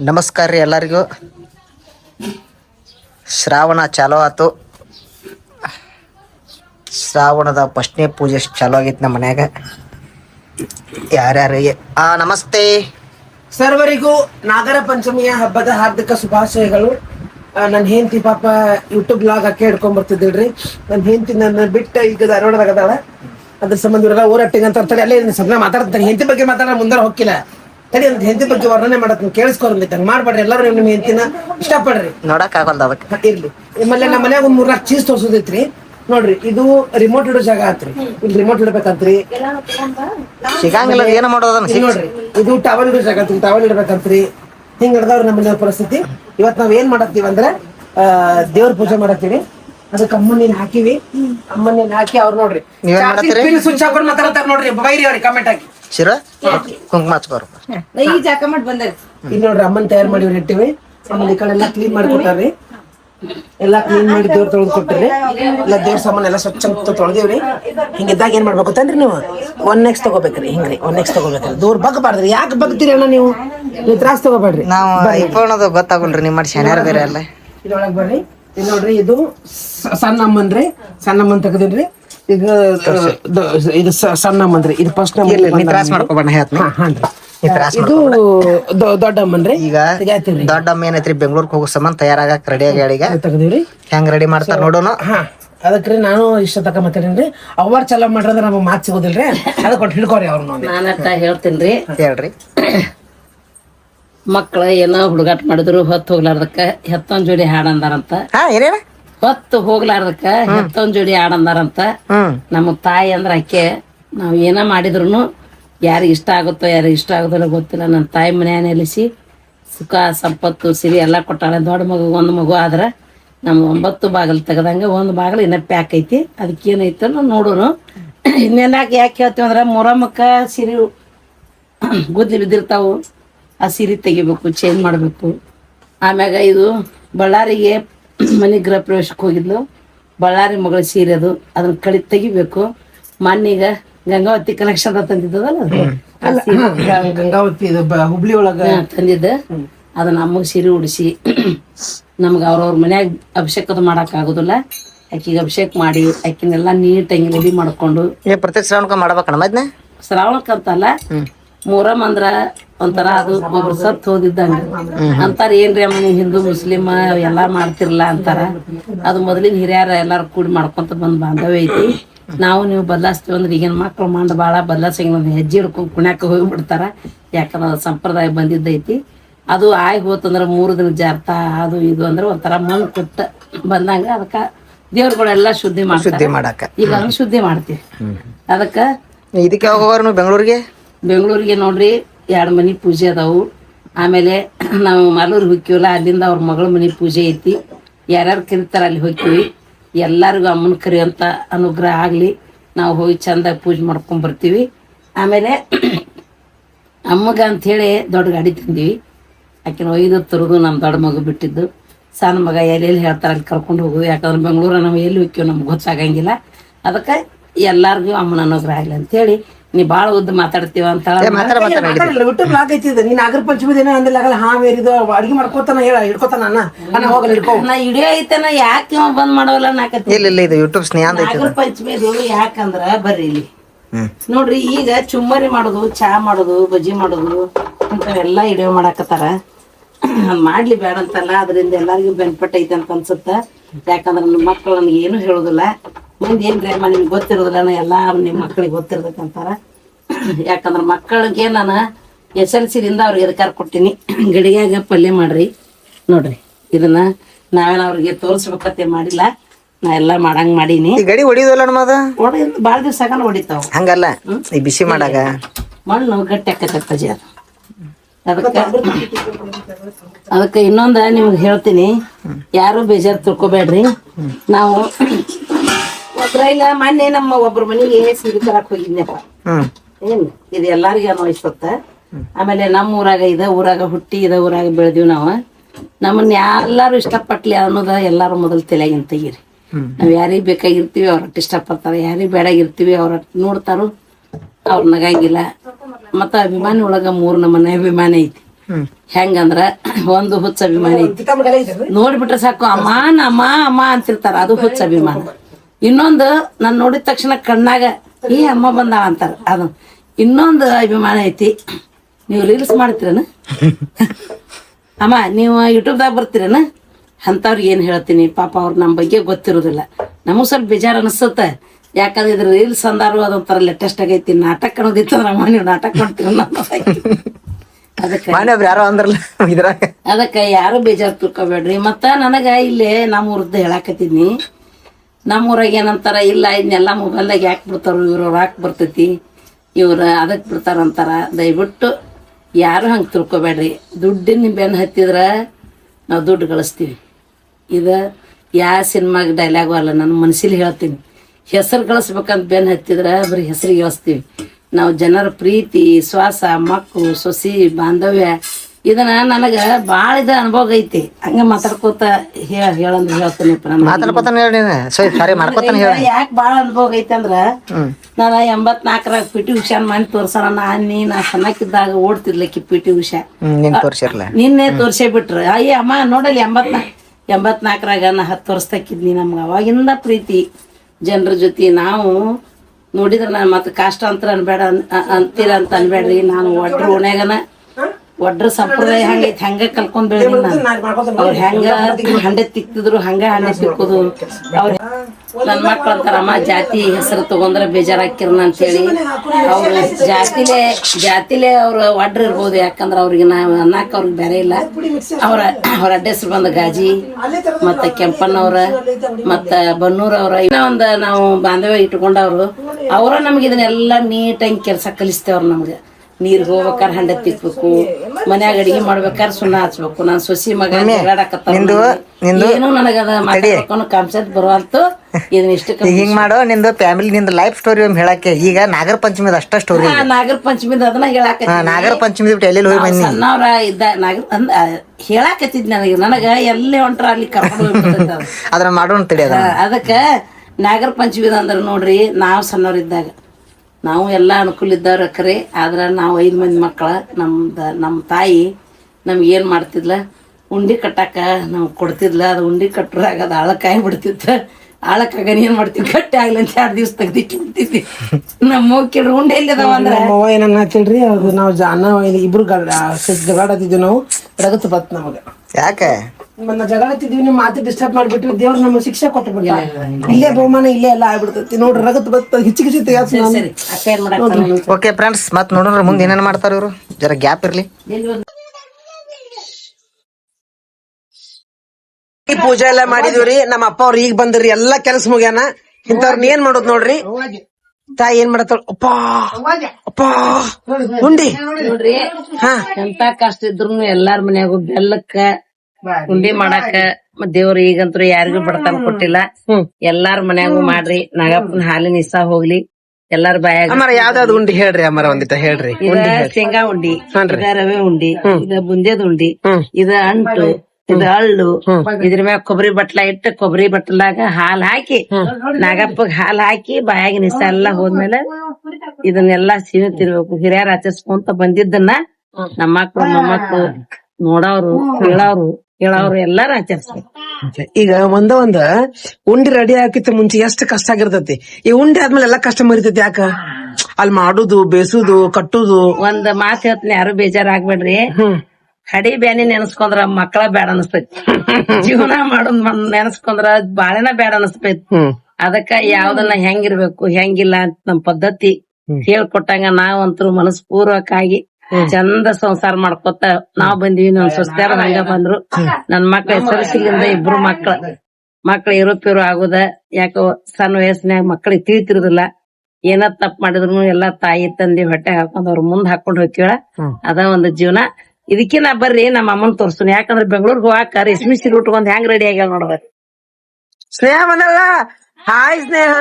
ನಮಸ್ಕಾರ ರೀ ಎಲ್ಲರಿಗೂ. ಶ್ರಾವಣ ಚಾಲೋ ಆಯ್ತು ಶ್ರಾವಣದ ಫಸ್ಟ್ನೇ ಪೂಜೆ ಚಾಲೋ ಆಗೈತೆ ನಮ್ಮ ಮನ್ಯಾಗ. ಯಾರ್ಯಾರಿಗೆ? ಆ, ನಮಸ್ತೆ. ಸರ್ವರಿಗೂ ನಾಗರ ಪಂಚಮಿಯ ಹಬ್ಬದ ಹಾರ್ದಿಕ ಶುಭಾಶಯಗಳು. ನನ್ನ ಹೆಂಡತಿ ಪಾಪ ಯೂಟ್ಯೂಬ್ ಬ್ಲಾಗ್ ಹಾಕಿ ಹಿಡ್ಕೊಂಡ್ ರೀ ನನ್ನ ಹೆಂಡತಿ ನನ್ನ ಬಿಟ್ಟು ಈಗ ಧಾರವಾಡದಾಗ ಅದಾಳ. ಅದ್ರ ಸಂಬಂಧ ಊರಟ್ಟಿಗೆ ಅಂತ ಅಂತಾರೆ ಅಲ್ಲೇ ಸಂಬಂಧ ಮಾತಾಡ್ತಾರೆ ಹೆಂಡತಿ ಬಗ್ಗೆ ಮಾತಾಡ ಮುಂದೆ ಹೋಗಿಲ್ಲ ತಡಿ ಅಂತ ಹೆಂಡತಿ ಬಗ್ಗೆ ವರ್ಣನೆ ಮಾಡತ್ತೀನಿ ಕೇಳಿಸ್ಕೊರಂದೈತೆ ಹಂಗೆ ಮಾಡ್ಬೇಡ್ರಿ ಎಲ್ಲರೂ ನಿಮ್ಮ ಹೆಂಡತಿನ ಇಷ್ಟಪಡ್ರಿ. ನೋಡಕ್ ಆಗಲ್ದ ಅದಕ್ಕೆ ಇರ್ಲಿ. ನಿಮ್ಮಲ್ಲಿ ನಮ್ಮ ಮನ್ಯಾಗ ಒಂದ್ ಮೂರ್ನಾಲ್ಕು ಚೀಸ್ ತೋರ್ಸೋದೈತ್ರಿ. ನೋಡ್ರಿ ಇದು ರಿಮೋಟ್ ಇಡೋ ಜಾಗ ಆತ್ರಿ. ಇಲ್ಲಿ ರಿಮೋಟ್ ಇಡ್ಬೇಕಂತ್ರಿ. ಸಿಗಂಗಿಲ್ಲ ಏನ ಮಾಡೋದನ್ನ ಇಲ್ಲಿ ನೋಡ್ರಿ ಇದು ಟವಲ್ ಇಡೋ ಜಾಗ ಆತ್ರಿ ಟವಲ್ ಇಡ್ಬೇಕಂತ್ರಿ. ಹಿಂಗ್ ಹಿಡ್ದವ್ರಿ ನಮ್ಮ ಮನೆಯ ಪರಿಸ್ಥಿತಿ. ಇವತ್ ನಾವ್ ಏನ್ ಮಾಡತ್ತೀವಿ ಅಂದ್ರೆ ಆ ದೇವ್ರ ಪೂಜೆ ಮಾಡತ್ತೀವಿ. ಅದಕ್ಕೆ ಅಮ್ಮನ ಹಾಕಿವಿ. ಅಮ್ಮನ ಹಾಕಿ ಅವ್ರು ನೋಡ್ರಿ? ಸ್ವಿಚ್ ಹಾಕೊಂಡು ಮಾತಾಡ್ತಾರ ನೋಡ್ರಿ ಬೈರಿ ಅವ್ರಿ ಕಮೆಂಟ್ ಹಾಕಿ. ಶಿರ? ಕುಂಕುಮ ಹಚ್ಕೋರು. ಈಗ ಜಾಕ ಮಾಡಿ ಬಂದೆ. ಇಲ್ಲಿ ನೋಡ್ರಿ ಅಮ್ಮನ್ ತಯಾರು ಮಾಡಿ ಇಟ್ಟಿವಿ. ಆಮೇಲೆ ಈ ಕಡೆ ಎಲ್ಲ ಕ್ಲೀನ್ ಮಾಡಿ ಕೊಟ್ಟಾರ್ರಿ. ಎಲ್ಲಾ ಕ್ಲೀನ್ ಮಾಡಿ ದೇವ್ರ ತೊಳೆದು ಕೊಟ್ಟಿರಿ ಎಲ್ಲ ದೇವ್ರ ಸಾಮಾನು ಎಲ್ಲ ಸ್ವಚ್ಛ ತೊಳೆದೇವ್ರಿ. ಹಿಂಗಿದ್ದಾಗ ಏನ್ ಮಾಡ್ಬೇಕು ತಂದ್ರಿ ನೀವು? ಒನ್ ನೆಕ್ಸ್ಟ್ ತಗೋಬೇಕ್ರಿ ಹಿಂಗ್ರಿ. ಒನ್ ನೆಕ್ಸ್ಟ್ ತಗೋಬೇಕ್ರಿ. ದೂರ ಬಗ್ಬಾರ್ದ್ರಿ ಯಾಕೆ ಬಗ್ತೀರಿ ಅಣ್ಣ ನೀವು? ನೀವು ತ್ರಾಸ್ ತಗೋಬೇಡ್ರಿ. ನಾವು ಇಪ್ಪಣದು ಗೊತ್ತಾಗಲ್ರಿ ನಿಮ್ಮ ಮಾಡಿ ಶನಿವಾರ ಬೇರೆ ಅಲ್ಲ. ಇದ್ರೊಳಗೆ ಬರ್ರಿ. ಇದು ನೋಡ್ರಿ ಇದು ಸಣ್ಣ ಅಮ್ಮನ್ರಿ ಸಣ್ಣ ಅಮ್ಮನ್ ತೆಗದಿನ್ರಿ. ಈಗ ಇದು ಸಣ್ಣ ಅಮ್ಮನ್ರಿ ಇದು ಫಸ್ಟ್ ತ್ರಾಸ ಮಾಡ್ಕೊಬಣ್ಣ ಇದು ದೊಡ್ಡ ಅಮ್ಮನ್ರಿ ಈಗ ದೊಡ್ಡ ಅಮ್ಮ ಏನೈತ್ರಿ ಬೆಂಗಳೂರ್ಗ್ ಹೋಗೋ ಸಂಬಂಧ ತಯಾರಾಗಕ್ ರೆಡಿ ಆಗಿ ಈಗ. ತೆಗೆದಿವ್ರಿ ಹೆಂಗ್ ರೆಡಿ ಮಾಡ್ತಾರ ನೋಡೋಣ ಹಾ ರೀ ನಾನು ಇಷ್ಟ ತಕ ಮಾತಾಡೇನ್ರಿ. ಅವರ್ ಚಲೋ ಮಾಡ್ರಿ ಅಂದ್ರೆ ನಮಗೆ ಮಾತು ಸಿಗೋದಿಲ್ರಿ. ಅದಕ್ಕೆ ಕೊಟ್ಟು ಹಿಡ್ಕೋರಿ ಅವ್ರನ್ನ ನಾನು ಹೇಳ್ತೀನಿ ಹೇಳ್ರಿ. ಮಕ್ಳ ಏನೋ ಹುಡುಗಾಟ ಮಾಡಿದ್ರು ಹೊತ್ತು ಹೋಗ್ಲಾರ್ದಕ್ಕ ಹೆತ್ತೊಂದ್ ಜೋಡಿ ಹಾಡಂದಾರಂತ ಹಾ ಏನೇನ? ಹೊತ್ತು ಹೋಗ್ಲಾರ್ದಕ್ಕ ಹೆತ್ತೊಂದ್ ಜೋಡಿ ಹಾಡಂದಾರಂತ ನಮ್ಮ ತಾಯಿ ಅಂದ್ರ ಆಕೆ ನಾವ್ ಏನ ಮಾಡಿದ್ರು ಯಾರಿಗೆ ಇಷ್ಟ ಆಗುತ್ತೋ ಯಾರಿಗೆ ಇಷ್ಟ ಆಗುತ್ತೋ ಗೊತ್ತಿಲ್ಲ. ನನ್ನ ತಾಯಿ ಮನೆ ನೆಲೆಸಿ ಸುಖ ಸಂಪತ್ತು ಸಿರಿ ಎಲ್ಲಾ ಕೊಟ್ಟಾಳೆ. ದೊಡ್ಡ ಮಗು ಒಂದ್ ಮಗು ಆದ್ರ ನಮ್ಮ ಒಂಬತ್ತು ಬಾಗಿಲು ತೆಗದಂಗ ಒಂದ್ ಬಾಗಿಲು ಇನ್ನ ಪ್ಯಾಕ್ ಐತಿ. ಅದಕ್ಕೆ ಏನೈತೆ ನೋಡೋನು. ಇನ್ನೇನಾಕ ಯಾಕೆ ಹೇಳ್ತೀವಿ ಅಂದ್ರೆ ಮೊರಮಕ್ಕ ಸಿರಿ ಗುದ್ಲಿ ಬಿದ್ದಿರ್ತಾವು. ಆ ಸೀರೆ ತೆಗಿಬೇಕು ಚೇಂಜ್ ಮಾಡಬೇಕು. ಆಮ್ಯಾಗ ಇದು ಬಳ್ಳಾರಿಗೆ ಮನೆ ಗೃಹ ಪ್ರವೇಶಕ್ಕೆ ಹೋಗಿದ್ಲು. ಬಳ್ಳಾರಿ ಮಗಳ ಸೀರೆ ಅದು. ಅದನ್ನ ಕಳಿ ತೆಗಿಬೇಕು. ಮಣ್ಣೀಗ ಗಂಗಾವತಿ ಕಲೆಕ್ಷನ್ ತಂದಿದ್ದದಲ್ಲ ಗಂಗಾವತಿ ಹುಬ್ಳಿ ಒಳಗ. ತಂದಿದ್ದ. ಅದನ್ನ ಅಮ್ಮಗೆ ಸೀರೆ ಉಡಿಸಿ ನಮ್ಗ ಅವ್ರವ್ರ ಮನ್ಯಾಗ ಅಭಿಷೇಕದ ಮಾಡಕ್ ಆಗುದಿಲ್ಲ. ಆಕಿಗೆ ಅಭಿಷೇಕ ಮಾಡಿ ಆಕಿನೆಲ್ಲ ನೀಟಾಗಿ ರೆಡಿ ಮಾಡ್ಕೊಂಡು. ಏ ಪ್ರತಿ ಶ್ರಾವಣಕ್ಕ ಮಾಡ್ಬೇಕಣ್ಣ ಮದ್ನ? ಶ್ರಾವಣಕ್ಕಂತಲ್ಲ ಮೂರಮ್ ಅಂದ್ರ ಒಂಥರ ಅದು ಒಬ್ರು ಸತ್ ಹೋದಿದ್ದಂಗ. ಅಂತಾರ ಏನ್ರಿ ಅಮ್ಮ ನೀವು ಹಿಂದೂ ಮುಸ್ಲಿಮ್ ಎಲ್ಲಾ ಮಾಡ್ತಿರ್ಲ ಅಂತಾರ. ಅದು ಮೊದಲಿನ ಹಿರಿಯರ ಎಲ್ಲಾರು ಕೂಡಿ ಮಾಡ್ಕೊಂತ ಬಂದ್ ಬಾಂಧವ್ಯ ಐತಿ. ನಾವು ನೀವು ಬದಲಾಸ್ತೀವಿ ಅಂದ್ರೆ ಈಗಿನ ಮಕ್ಳು ಮಂಡ ಭಾಳ ಬದಲಾಸಂಗ ಒಂದು ಹೆಜ್ಜೆ ಹಿಡ್ಕೊಂಡು ಕುಣ್ಯಾಕ ಹೋಗ್ಬಿಡ್ತಾರ. ಯಾಕಂದ್ರೆ ಅದು ಸಂಪ್ರದಾಯ ಬಂದಿದ್ದೈತಿ ಅದು ಆಯ್ ಹೋತಂದ್ರ ಮೂರು ದಿನ ಜಾರ್ತ ಅದು ಇದು ಅಂದ್ರೆ ಒಂಥರ ಮಣ್ಣು ಕೊಟ್ಟ ಬಂದಂಗ ಅದಕ್ಕ ದೇವ್ರುಗಳೆಲ್ಲ ಶುದ್ಧಿ ಮಾಡ್ತಾರೆ. ಮಾಡಾಕ. ಈಗ ಶುದ್ಧಿ ಮಾಡ್ತೀವಿ. ಅದಕ್ಕ ಇದಕ್ಕೆ ಯಾವಾಗ ಬೆಂಗಳೂರಿಗೆ? ಬೆಂಗಳೂರಿಗೆ ನೋಡ್ರಿ, ಎರಡು ಮನೆ ಪೂಜೆ ಅದಾವು. ಆಮೇಲೆ ನಾವು ಮಾಲೂರಿಗೆ ಹೋಗ್ತೀವಲ್ಲ, ಅಲ್ಲಿಂದ ಅವ್ರ ಮಗಳ ಮನೆ ಪೂಜೆ ಐತಿ. ಯಾರ್ಯಾರು ಕರಿತಾರ ಅಲ್ಲಿ ಹೋಗ್ತೀವಿ. ಎಲ್ಲರಿಗೂ ಅಮ್ಮನ ಕರೆಯುವಂಥ ಅನುಗ್ರಹ ಆಗಲಿ. ನಾವು ಹೋಗಿ ಚಂದ ಪೂಜೆ ಮಾಡ್ಕೊಂಡು ಬರ್ತೀವಿ. ಆಮೇಲೆ ಅಮ್ಮಗ ಅಂಥೇಳಿ ದೊಡ್ಡ ಗಾಡಿ ತಂದೀವಿ. ಆಕಿನ ಒಯ್ದು ತರೋದು ನಮ್ಮ ದೊಡ್ಡ ಮಗು ಬಿಟ್ಟಿದ್ದು. ಸಣ್ಣ ಮಗ ಎಲ್ಲೆಲ್ಲಿ ಹೇಳ್ತಾರೆ ಅಲ್ಲಿ ಕರ್ಕೊಂಡು ಹೋಗುವ ಯಾಕಂದ್ರೆ ಬೆಂಗಳೂರ ನಾವು ಎಲ್ಲಿ ಹೋಗ್ತೀವಿ ನಮ್ಗೆ ಗೊತ್ತಾಗಂಗಿಲ್ಲ. ಅದಕ್ಕೆ ಎಲ್ಲರಿಗೂ ಅಮ್ಮನ ಅನುಗ್ರಹ ಆಗಲಿ ಅಂತೇಳಿ ನೀ ಬಾಳ ಉದ್ದ ಮಾತಾಡ್ತೀವ ಅಂತ ಯೂಟ್ಯೂಬ್ ಲಾಕ್ ಐತಿದೆ ನೀನ್ ನಾಗರ ಪಂಚಮಿ ದಿನ ಅಂದಿಲ್ಲ ಆಗಲ್ಲ ಹಾ ಮೇರಿದು ಅಡಿಗೆ ಮಾಡ್ಕೋತಾನ ಹೇಳ ಹಿಡ್ಕೋತಾನ ಅಣ್ಣ ಅಣ್ಣ ಹೋಗಲ್ಲ ಹಿಡ್ಕೋ. ನಾ ಇಡೀ ಐತನ ಯಾಕೆ ಇವ ಬಂದ್ ಮಾಡೋಲ್ಲ ನಾಕತ್ತಿ ಇಲ್ಲ ಇಲ್ಲ ಇದು ಯೂಟ್ಯೂಬ್ ಸ್ನೇಹ ನಾಗರ ಪಂಚಮಿದು ಯಾಕಂದ್ರ ಬರ್ರಿ ಇಲ್ಲಿ. ನೋಡ್ರಿ ಈಗ ಚುಮ್ಮರಿ ಮಾಡೋದು ಚಾ ಮಾಡೋದು ಬಜ್ಜಿ ಮಾಡೋದು ಇಂಥವೆಲ್ಲ ಇಡಿಯೋ ಮಾಡಾಕತ್ತಾರ. ಮಾಡ್ಲಿ ಬೇಡ ಅಂತಲ್ಲ ಅದರಿಂದ ಎಲ್ಲರಿಗೂ ಬೆನಿಫಿಟ್ ಐತೆ ಅಂತ ಅನ್ಸುತ್ತ. ಯಾಕಂದ್ರ ನನ್ನ ಮಕ್ಕಳು ನನಗೆ ಏನು ಹೇಳುದಿಲ್ಲ. ಮುಂದೆ ಏನ್ರಿ ಅಮ್ಮ ನಿಮ್ಗೆ ಗೊತ್ತಿರೋದಿಲ್ಲ ಎಲ್ಲ ನಿಮ್ಮ ಮಕ್ಳಿಗೆ ಗೊತ್ತಿರ್ಬೇಕಂತಾರ. ಯಾಕಂದ್ರೆ ಮಕ್ಕಳಿಗೆ ನಾನು ಎಸ್ ಎಲ್ ಸಿರಿಂದ ಅವ್ರಿಗೆ ಅಧಿಕಾರ ಕೊಟ್ಟಿನಿ. ಗಡಿಗ್ಯಾಗ ಪಲ್ಯ ಮಾಡ್ರಿ. ನೋಡ್ರಿ ಇದನ್ನ ನಾವೇನ ಅವ್ರಿಗೆ ತೋರಿಸ್ಬೇಕತ್ತೆ ಮಾಡಿಲ್ಲ. ನಾ ಎಲ್ಲ ಮಾಡಂಗ್ ಮಾಡೀನಿ. ಗಡಿ ಹೊಡಿಯೋದಲ್ಲ ನಮ್ಮ ಬಾಳ ಭಾಳ ದಿವ್ಸ ಹೊಡಿತಾವ ಹಂಗಲ್ಲ ಈ ಬಿಸಿ ಮಾಡಾಗ. ಮಣ್ಣು ಗಟ್ಟಿ ಅಜ್ಜಿ ಅದು. ಅದಕ್ಕೆ ಅದಕ್ಕೆ ಇನ್ನೊಂದು ನಿಮ್ಗೆ ಹೇಳ್ತೀನಿ. ಯಾರು ಬೇಜಾರು ತಿಳ್ಕೊಬೇಡ್ರಿ. ನಾವು ಇಲ್ಲ ಮೊನ್ನೆ ನಮ್ಮ ಒಬ್ರ ಮನೆಗೆ ಸೀರೆ ತರಕ್ ಹೋಗಿದ್ನಪ್ಪ. ಏನ್ ಇದು ಎಲ್ಲಾರಿಗೂ ಅನ್ವಯಿಸುತ್ತ ಆಮೇಲೆ ನಮ್ಮ ಊರಾಗ ಇದ ಊರಾಗ ಹುಟ್ಟಿ ಇದ ಊರಾಗ ಬೆಳ್ದಿವ್ ನಾವ. ನಮ್ಮನ್ನ ಎಲ್ಲಾರು ಇಷ್ಟಪಟ್ಲಿ ಅನ್ನೋದ ಎಲ್ಲಾರು ಮೊದಲು ತಲೆಯಾಗಿನ ತೆಗೀರಿ. ನಾವ್ ಯಾರಿಗ್ ಬೇಕಾಗಿರ್ತೀವಿ ಅವ್ರ ಇಷ್ಟಪಡ್ತಾರ. ಯಾರಿಗ್ ಬೇಡಾಗಿರ್ತೀವಿ ಅವ್ರ ನೋಡ್ತಾರೋ ಅವ್ರ ನಗಾಗಿಲ್ಲ. ಮತ್ತ ಅಭಿಮಾನಿ ಒಳಗ ಮೂರ್ ನಮ್ಮನೆ ಅಭಿಮಾನ ಐತಿ. ಹೆಂಗಂದ್ರ ಒಂದು ಹುಚ್ಚ ಅಭಿಮಾನಿ ಐತಿ. ನೋಡ್ಬಿಟ್ರೆ ಸಾಕು ಅಮ್ಮ ಅಮ್ಮ ಅಮ್ಮ ಅಂತಿರ್ತಾರ ಅದು ಹುಚ್ಚ ಅಭಿಮಾನ. ಇನ್ನೊಂದು ನಾನು ನೋಡಿದ ತಕ್ಷಣ ಕಣ್ಣಾಗ ಈ ಅಮ್ಮ ಬಂದಾಳ ಅಂತಾರ. ಅದು ಇನ್ನೊಂದು ಅಭಿಮಾನ ಐತಿ. ನೀವು ರೀಲ್ಸ್ ಮಾಡ್ತೀರೇನು? ಅಮ್ಮ ನೀವು ಯೂಟ್ಯೂಬ್ದಾಗ ಬರ್ತೀರೇನು? ಅಂಥವ್ರಿಗೆ ಏನು ಹೇಳ್ತೀನಿ ಪಾಪ ಅವ್ರು ನಮ್ಮ ಬಗ್ಗೆ ಗೊತ್ತಿರೋದಿಲ್ಲ. ನಮಗೆ ಸ್ವಲ್ಪ ಬೇಜಾರು ಅನಿಸುತ್ತೆ. ಯಾಕಂದ್ರೆ ಇದ್ರ ರೀಲ್ಸ್ ಅಂದಾರು ಅದೊಂಥರ ಲೇಟೆಸ್ಟ್ ಆಗೈತಿ ನಾಟಕ ಅನ್ನೋದಿತ್ತಂದ್ರೆ ಅಮ್ಮ ನೀವು ನಾಟಕ ಮಾಡ್ತೀರ ಅದಕ್ಕೆ ಯಾರೋ ಅಂದ್ರಲ್ಲ ಅದಕ್ಕೆ ಯಾರು ಬೇಜಾರು ತಿಳ್ಕೊಬೇಡ್ರಿ. ಮತ್ತ ನನಗ ಇಲ್ಲಿ ನಮ್ಮ ಊರದ್ದು ಹೇಳಾಕತ್ತಿದ್ನಿ ನಮ್ಮೂರಾಗ ಏನಂತಾರ, ಇಲ್ಲ ಇದನ್ನೆಲ್ಲ ಮೊಬೈಲ್ದಾಗ ಯಾಕೆ ಬಿಡ್ತಾರ ಇವರು ಹಾಕಿ ಬರ್ತೈತಿ. ಇವ್ರು ಅದಕ್ಕೆ ಬಿಡ್ತಾರಂತಾರ. ದಯವಿಟ್ಟು ಯಾರು ಹಂಗೆ ತಿಳ್ಕೊಬೇಡ್ರಿ. ದುಡ್ಡಿನ ಬೆನ್ನು ಹತ್ತಿದ್ರೆ ನಾವು ದುಡ್ಡು ಗಳಿಸ್ತೀವಿ. ಇದು ಯಾವ ಸಿನಿಮಾಗ ಡೈಲಾಗು ಅಲ್ಲ ನನ್ನ ಮನಸ್ಸಲ್ಲಿ ಹೇಳ್ತೀನಿ. ಹೆಸರು ಗಳಿಸ್ಬೇಕಂತ ಬೆನ್ನು ಹತ್ತಿದ್ರೆ ಬರೀ ಹೆಸರಿಗೆ ಗಳಿಸ್ತೀವಿ. ನಾವು ಜನರ ಪ್ರೀತಿ, ಶ್ವಾಸ ಮಕ್ಕಳು ಸೊಸಿ, ಬಾಂಧವ್ಯ ಇದನ್ನ ನನಗ ಬಾಳ ಇದ ಅನುಭವ ಐತಿ. ಹಂಗ ಮಾತಾಡ್ಕೋತ ಹೇಳ ಹೇಳಂದ್ರೆ ಹೇಳ್ತೀನಿಪ್ಪ ಮಾತಾಡ್ಕೋತಾನೆ ಹೇಳಿ ಸರಿ ಸಾರಿ ಮಾಡ್ಕೊತಾನೆ ಹೇಳಿ. ಯಾಕೆ ಭಾಳ ಅನುಭವ ಐತಿ ಅಂದ್ರ ನಾನು ಎಂಬತ್ನಾಲ್ಕರಾಗ ಪಿ ಟಿ ಉಷಾನ್ ಮಾಡಿ ನಾ ನೀ ನಾ ಸಣ್ಣಕ್ಕಿದ್ದಾಗ ಓಡ್ತಿದ್ಲಕ್ಕಿ ಪಿ ಟಿ ಉಷಾ. ನಿನ್ನೆ ತೋರ್ಸೇ ಬಿಟ್ರು. ಅಯ್ಯ ಅಮ್ಮ ನೋಡಲಿ ಎಂಬತ್ನಾ ಎಂಬತ್ನಾಲ್ಕರಾಗ ನಾ ಹತ್ತು ವರ್ಷದಕ್ಕಿದ್ನಿ ನಮ್ಗೆ. ಅವಾಗಿಂದ ಪ್ರೀತಿ ಜನರ ಜೊತೆ ನಾವು ನೋಡಿದ್ರೆ ನಾನು ಮತ್ತೆ ಕಷ್ಟ ಅಂತ ಅನ್ಬೇಡ ಅನ್- ಅಂತೀರ ಅಂತ ಅನ್ಬೇಡ್ರಿ. ನಾನು ಒಡ್ರ ಓಣ್ಯಾಗನ ಒಡ್ರ ಸಂಪ್ರದಾಯ ಹಂಗೈತಿ ಹಂಗ ಕಲ್ಕೊಂಡ್ ಬೆಳೆದಿ ನಾನು. ಅವ್ರ ಹೆಂಗ ಹಂಡೆ ತಿಕ್ತಿದ್ರು ಹಂಗ ಹಂಡೆ ತಿಕ್ಕೋದು. ಅವ್ರ ನನ್ ಮಕ್ಳು ಅಂತಾರಮ್ಮ ಜಾತಿ ಹೆಸರು ತಗೊಂಡ್ರ ಬೇಜಾರಾಕಿರ್ನ ಅಂತ ಹೇಳಿ ಅವ್ರ ಜಾತಿಲೆ ಜಾತಿಲೆ ಅವ್ರ ಒಡ್ರ ಇರ್ಬೋದು ಯಾಕಂದ್ರ ಅವ್ರಿಗೆ ನಾವು ಅನ್ನಕ್ ಅವ್ರಿಗೆ ಬೇರೆ ಇಲ್ಲ. ಅವ್ರ ಅವ್ರ ಅಡ್ಡ ಹೆಸರು ಬಂದ ಗಾಜಿ ಮತ್ತ ಕೆಂಪಣ್ಣವ್ರ ಮತ್ತ ಬನ್ನೂರವ್ರ ಇನ್ನ ಒಂದ್ ನಾವು ಬಾಂಧವ್ಯ ಇಟ್ಕೊಂಡವ್ರು. ಅವ್ರ ನಮ್ಗೆ ಇದನ್ನೆಲ್ಲ ನೀಟಾಗಿ ಕೆಲಸ ಕಲಿಸ್ತೇವ್ರ ನಮ್ಗೆ. ನೀರ್ ಹೋಗ್ಬೇಕಾರ ಹಂಡ ತಿಕ್ಬೇಕು ಮನ್ಯಾಗ ಅಡಿಗೆ ಮಾಡ್ಬೇಕಾರ್ ಸುಣ್ಣ ಹಚ್ಬೇಕು. ನಾನ್ ಸೊಸಿ ಮಗ ನಿಂದು- ಏನು ನನಗದ ಮಾತಾಡ್ಕೊಂಡು ಕಾನ್ಸೆಪ್ಟ್ ಬರುವಂತು ಇದನ್ನ ಇಷ್ಟಕ್ಕೆ ಹಿಂಗ್ ಮಾಡೋ ನಿಂದು ಫ್ಯಾಮಿಲಿ ನಿಂದು ಲೈಫ್ ಸ್ಟೋರಿ ಒಮ್ಮೆ ಹೇಳಕ್ಕೆ. ಈಗ ನಾಗರ ಪಂಚಮಿ ಅಷ್ಟ ಸ್ಟೋರಿ ನಾಗರ ಪಂಚಮಿದ ಅದನ್ನ ಹೇಳಾಕ ನಾಗರ ಪಂಚಮಿ ಬಿಟ್ಟು ಎಲ್ಲೆಲ್ಲಿ ಹೋಗಿ ಬನ್ನಿ? ಸಣ್ಣವ್ರ ಇದ್ದ ನಾಗರ ಹೇಳಾಕತ್ತಿದ್ ನನಗೆ. ನನಗ ಎಲ್ಲೇ ಹೊಂಟ್ರ ಅಲ್ಲಿ ಕರ್ಕೊಂಡು. ಅದನ್ನ ಮಾಡೋಣ ತಡಿ ಅದ ಅದಕ್ಕ ನಾಗರ ಪಂಚಮಿದ ಅಂದ್ರ ನೋಡ್ರಿ ನಾವು ಸಣ್ಣವ್ರಿದ್ದಾಗ ನಾವು ಎಲ್ಲ ಅನುಕೂಲ ಇದ್ದವ್ರ ಕರೆ, ಆದ್ರೆ ನಾವು ಐದು ಮಂದಿ ಮಕ್ಕಳ, ನಮ್ದು ನಮ್ಮ ತಾಯಿ ನಮ್ಗೆ ಏನ್ ಮಾಡ್ತಿದ್ಲ? ಉಂಡಿ ಕಟ್ಟಾಕ ನಮ್ಗೆ ಕೊಡ್ತಿದ್ಲ, ಅದು ಉಂಡಿ ಕಟ್ಟರಾಗ ಅದು ಅಳಕಾಯಿ ಬಿಡ್ತಿತ್ತ. ಆಳಕ್ಕಾಗ ಏನ್ ಮಾಡ್ತೀವಿ ಗಟ್ಟಿ ಆಗ್ಲಿ ಅಂತ ಎರಡು ದಿವ್ಸ ತೆಗ್ದಿಟ್ಟು ಬಿಡ್ತಿದ್ವಿ ನಮ್ಮ ಕೇಳ್ರಿ ಉಂಡೆ ಎಲ್ಲಿ ಅದಾವ ಅಂದ್ರ? ಅವ್ವ ಏನನ್ನ ಹಚ್ಚಿಲ್ರಿ? ಅದು ನಾವು ಜಾನ ಇಬ್ರು ಜಗಾಡತ್ತಿದ್ವಿ ನಾವು. ರಗತ್ ಬತ್ ನಮಗೆ. ಯಾಕೆ? ನಿಮ್ಮನ್ನ ಜಗಳತ್ತಿದ್ವಿ ನಿಮ್ಮ ಮಾತು ಡಿಸ್ಟರ್ಬ್ ಮಾಡ್ಬಿಟ್ವಿ ದೇವ್ರು ನಮ್ಮ ಶಿಕ್ಷೆ ಕೊಟ್ಟು ಇಲ್ಲೇ ಬಹುಮಾನ ಇಲ್ಲೇ ಎಲ್ಲ ಆಗ್ಬಿಡ್ತೈತಿ. ನೋಡ್ರಿ ರಗತ್ ಬತ್ ಹಿಚ್ಚಿ ಹಿಚ್ಚಿ ತೆಗ್ಯಾಸ ಸರಿ ಅಕ್ಕ ಏನ್ ಮಾಡಕ್ ಓಕೆ ಫ್ರೆಂಡ್ಸ್ ಮತ್ ನೋಡೋಣ ಮುಂದೆ ಏನೇನ್ ಮಾಡ್ತಾರ ಇವ್ರು? ಜರ ಗ್ಯಾಪ್ ಇರ್ಲಿ. ಪೂಜೆ ಎಲ್ಲ ಮಾಡಿದ್ವಿ ನಮ್ಮ ಅಪ್ಪ ಅವ್ರು ಈಗ ಬಂದ್ರಿ ಎಲ್ಲಾ ಕೆಲಸ ಮುಗ್ಯಾನ. ಇಂಥವ್ರನ್ನ ಏನ್ ಮಾಡೋದ್ ನೋಡ್ರಿ? ತಾಯಿ ಏನ್ ಮಾಡತ್ತ ಅಪ್ಪ! ಅಪ್ಪ! ಉಂಡಿ? ನೋಡ್ರಿ ಹಾ. ಎಂತ ಕಷ್ಟ ಇದ್ರು ಎಲ್ಲಾರ ಮನ್ಯಾಗು ಬೆಲ್ಲಕ್ಕ ಉಂಡಿ ಮಾಡಾಕ ಮತ್ ದೇವ್ರ ಈಗಂತೂ ಯಾರಿಗೂ ಬಡತನ ಕೊಟ್ಟಿಲ್ಲ. ಎಲ್ಲಾರ ಮನ್ಯಾಗು ಮಾಡ್ರಿ. ನಾಗಪ್ಪನ ಹಾಲಿನ ಇಸ ಹೋಗ್ಲಿ. ಎಲ್ಲಾರ ಬಾಯಾಗ ಅಮರ ಯಾವ್ದಾದ್ ಉಂಡಿ ಹೇಳ್ರಿ ಅಮ್ಮರ ಒಂದಿಟ ಹೇಳ್ರಿ. ಇದ ಶೇಂಗಾ ಉಂಡಿ ಇದ ರವೆ ಉಂಡಿ ಇದ ಬುಂದೇದ ಉಂಡಿ ಇದ ಅಂಟು. ಇದ ಹಳ್ಳು ಇದ್ರ ಮ್ಯಾಗ ಕೊಬ್ಬರಿ ಬಟ್ಲ ಇಟ್ಟು ಕೊಬ್ಬರಿ ಬಟ್ಲಾಗ ಹಾಲ್ ಹಾಕಿ ನಾಗಪ್ಪಗ್ ಹಾಲ್ ಹಾಕಿ ಬಾಯಾಗಿ ನಿಸ ಎಲ್ಲಾ ಹೋದ್ಮೇಲೆ ಇದನ್ನೆಲ್ಲಾ ಸಿಹಿ ತಿನ್ಬೇಕು. ಹಿರಿಯರ್ ಆಚರಿಸ್ಕೊಂತ ಬಂದಿದ್ದನ್ನ ನಮ್ಮ ಮಕ್ಳು ಮೊಮ್ಮಕ್ಳು ನೋಡವ್ರು ಕೇಳವ್ರು ಕೇಳವ್ರು ಎಲ್ಲಾರು ಆಚರಿಸ್ಬೇಕು. ಈಗ ಒಂದ ಒಂದ ಉಂಡಿ ರೆಡಿ ಹಾಕಿತ್ತ ಮುಂಚೆ ಎಷ್ಟು ಕಷ್ಟ ಆಗಿರ್ತೈತಿ? ಈ ಉಂಡಿ ಆದ್ಮೇಲೆ ಎಲ್ಲಾ ಕಷ್ಟ ಮರಿತೈತಿ ಯಾಕ? ಅಲ್ಲಿ ಮಾಡುದು ಬೇಸುದು ಕಟ್ಟುದು. ಒಂದ್ ಮಾತು ಹೇಳ್ತೀನಿ ಯಾರು ಬೇಜಾರ್ ಆಗ್ಬೇಡ್ರಿ. ಹ್ಮ್ ಕಡಿ ಬ್ಯಾನಿ ನೆನಸ್ಕೊಂಡ್ರ ಮಕ್ಕಳ ಬ್ಯಾಡ ಅನಸ್ತೈತಿ. ಜೀವನ ಮಾಡೋದ್ ನೆನಸ್ಕೊಂಡ್ರ ಬಾಳೆನ ಬ್ಯಾಡ ಅನಸ್ತೈತಿ. ಅದಕ್ಕ ಯಾವ್ದನ್ನ ಹೆಂಗಿರ್ಬೇಕು ಹೆಂಗಿಲ್ಲ ಅಂತ ನಮ್ ಪದ್ಧತಿ ಹೇಳ್ಕೊಟ್ಟಂಗ ನಾವಂತರೂ ಮನಸ್ಪೂರ್ವಕಾಗಿ ಚಂದ ಸಂಸಾರ ಮಾಡ್ಕೊತ ನಾವ್ ಬಂದಿವಿ ನನ್ ಸೊಸ್ತಾರ ಹಂಗ ಬಂದ್ರು. ನನ್ ಮಕ್ಳ ಹೆಸರಿಸಿಲಿಂದ ಇಬ್ರು ಮಕ್ಳ. ಮಕ್ಳ ಇರುಪಿರು ಆಗುದ. ಯಾಕೋ ಸಣ್ಣ ವಯಸ್ಸಿನಾಗ ಮಕ್ಳಿಗೆ ತಿಳಿತಿರುದಿಲ್ಲ. ಏನ ತಪ್ಪ ಮಾಡಿದ್ರು ಎಲ್ಲಾ ತಾಯಿ ತಂದೆ ಹೊಟ್ಟೆ ಹಾಕೊಂಡ್ ಅವ್ರ ಮುಂದ್ ಹಾಕೊಂಡ್ ಹೋಗ್ತೀವಳ. ಅದ ಒಂದು ಜೀವನ. ಇದಕ್ಕೆ ನಾ ಬರ್ರಿ ನಮ್ಮ ಅಮ್ಮನ್ ತೋರ್ಸ್ತೀನಿ. ಯಾಕಂದ್ರೆ ಬೆಂಗಳೂರಿಗೆ ಹೋಗಾಕ ರೇಷ್ಮೆ ಸೀರೆ ಉಟ್ಕೊಂಡ್ ಹೆಂಗ್ ರೆಡಿ ಆಗ್ಯಾವ ನೋಡ್ಬೇಕು ಸ್ನೇಹ ಬಂದಲ್ಲ ಹಾಯ್ ಸ್ನೇಹ.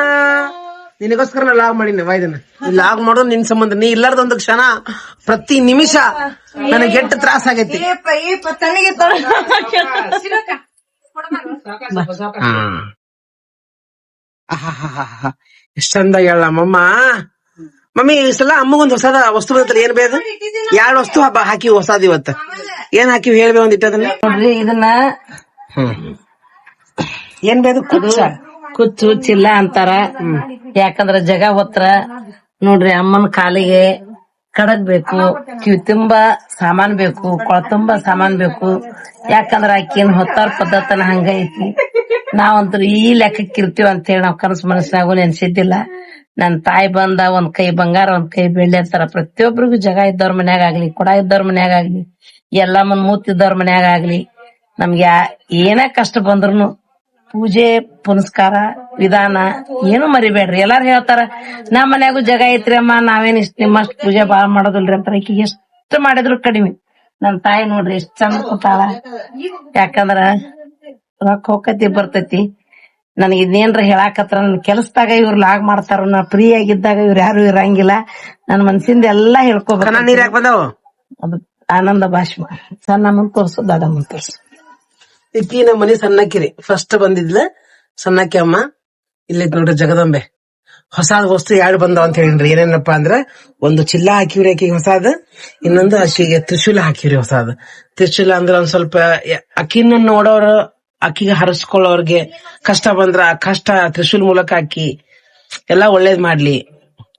ನಿನಗೋಸ್ಕರ ನಾ ಲಾಗ್ ಮಾಡಿನಿ ಇದನ್ನ. ಲಾಗ್ ಮಾಡೋದು ನಿನ್ ಸಂಬಂಧ. ನೀ ಇಲ್ಲಾರ್ದ ಒಂದ್ ಕ್ಷಣ ಪ್ರತಿ ನಿಮಿಷ ನನಗೆ ಎಷ್ಟು ತ್ರಾಸ ಆಗೈತಿ. ಎಷ್ಟಂದ ಹೇಳ ನಮ್ಮಮ್ಮ? ಮಮ್ಮಿ ಈ ಸಲ ಅಮ್ಮಗೊಂದ್ ಹೊಸದ ವಸ್ತು ಬಂತಲ್ಲ ಏನ್ ಬೇದ? ಎರಡ್ ವಸ್ತು ಹಬ್ಬ ಹಾಕಿ ಹೊಸದ ಇವತ್ತ. ಏನ್ ಹಾಕಿವಿ ಹೇಳ್ಬೇ ಒಂದಿಟ್ಟ ಅದನ್ನ ನೋಡ್ರಿ ಇದನ್ನ ಏನ್ ಬೇದು? ಕುಚ್ಚ. ಕುಚ್ಚು ಚಿಲ್ಲ ಅಂತಾರ. ಯಾಕಂದ್ರ ಜಗ ಹೊತ್ರ. ನೋಡ್ರಿ ಅಮ್ಮನ ಕಾಲಿಗೆ ಕಡಗ್ ಬೇಕು ಕಿವಿ ತುಂಬಾ ಸಾಮಾನ್ ಬೇಕು ಕೊಳ ತುಂಬಾ ಸಾಮಾನ್ ಬೇಕು. ಯಾಕಂದ್ರ ಆಕಿನ್ ಹೊತ್ತಾರ ಪದ್ಧತನ ಹಂಗ ಐತಿ. ನಾವಂತೂ ಈ ಲೆಕ್ಕಕ್ಕಿರ್ತೀವಿ ಅಂತ ಹೇಳಿ ನಾವ್ ಕನಸು ಮನಸ್ಸಿನಾಗೂ ನೆನ್ಸಿದ್ದಿಲ್ಲ. ನನ್ ತಾಯಿ ಬಂದ ಒಂದ್ ಕೈ ಬಂಗಾರ, ಒಂದ್ ಕೈ ಬೆಳ್ಳಿ ಅಂತಾರ. ಪ್ರತಿಯೊಬ್ಬರಿಗೂ ಜಗ ಇದ್ದವ್ರ ಮನ್ಯಾಗ ಆಗ್ಲಿ, ಕೊಡ ಇದ್ದವ್ರ ಮನ್ಯಾಗ ಆಗ್ಲಿ, ಎಲ್ಲ ಮನ್ ಮೂತಿದ್ದವ್ರ ಮನ್ಯಾಗ ಆಗ್ಲಿ, ನಮ್ಗೆ ಏನೇ ಕಷ್ಟ ಬಂದ್ರು ಪೂಜೆ, ಪುನಸ್ಕಾರ, ವಿಧಾನ ಏನು ಮರಿಬೇಡ್ರಿ. ಎಲ್ಲಾರು ಹೇಳ್ತಾರ ನಮ್ಮ ಮನ್ಯಾಗೂ ಜಗ ಐತ್ರಿ ಅಮ್ಮ, ನಾವೇನ್ ಇಷ್ಟ ನಿಮ್ಮಷ್ಟು ಪೂಜೆ ಬಾಳ ಮಾಡೋದಿಲ್ರಿ ಅಂತಾರ. ಈಕಿ ಎಷ್ಟು ಮಾಡಿದ್ರು ಕಡಿಮೆ. ನನ್ ತಾಯಿ ನೋಡ್ರಿ ಎಷ್ಟ್ ಚಂದ ಕೂತಾಳ. ಯಾಕಂದ್ರ ರೊಕ್ಕ ಹೋಗತಿ ಬರ್ತೈತಿ. ನನಗೆ ಇನ್ನೇನ್ರ ಹೇಳಾಕತ್ರ ನನ್ನ ಕೆಲಸದಾಗ ಇವ್ರು ಲಾಗ್ ಮಾಡ್ತಾರ ನಾ ಫ್ರೀ ಆಗಿದ್ದಾಗ ಇವ್ರು ಯಾರು ಇರಂಗಿಲ್ಲ. ನನ್ ಮನ್ಸಿಂದ ಎಲ್ಲಾ ಹೇಳ್ಕೊಬೇಕು. ಬಂದಾವ? ಅದು ಆನಂದ ಭಾಷ್ಮ. ಸಣ್ಣ ಮುಂದ್ ತೋರ್ಸು ದಾದ ಮುಂದ್ ತೋರ್ಸು. ಇಕ್ಕಿ ನಮ್ಮ ಮನಿ ಸಣ್ಣಕ್ಕಿರಿ. ಫಸ್ಟ್ ಬಂದಿದ್ಲ ಸಣ್ಣಕ್ಕಿ ಅಮ್ಮ. ಇಲ್ಲಿ ನೋಡ್ರಿ ಜಗದಂಬೆ. ಹೊಸ ವಸ್ತು ಎರಡು ಬಂದವ ಅಂತ ಹೇಳಿನ್ರಿ. ಏನೇನಪ್ಪಾ ಅಂದ್ರ ಒಂದು ಚಿಲ್ಲ ಹಾಕಿವ್ರಿ ಆಕಿಗೆ ಹೊಸಾದ ಇನ್ನೊಂದು ಅಕ್ಕಿಗೆ ತ್ರಿಶೂಲ ಹಾಕಿವ್ರಿ ಹೊಸಾದ. ತ್ರಿಶೂಲ ಅಂದ್ರ ಒಂದ್ ಸ್ವಲ್ಪ ಅಕ್ಕಿನ ನೋಡೋರು ಅಕ್ಕಿಗೆ ಹರಸ್ಕೊಳ್ಳೋರ್ಗೆ ಕಷ್ಟ ಬಂದ್ರ ಆ ಕಷ್ಟ ತ್ರಿಶೂಲ್ ಮೂಲಕ ಅಕ್ಕಿ ಎಲ್ಲಾ ಒಳ್ಳೇದ್ ಮಾಡ್ಲಿ.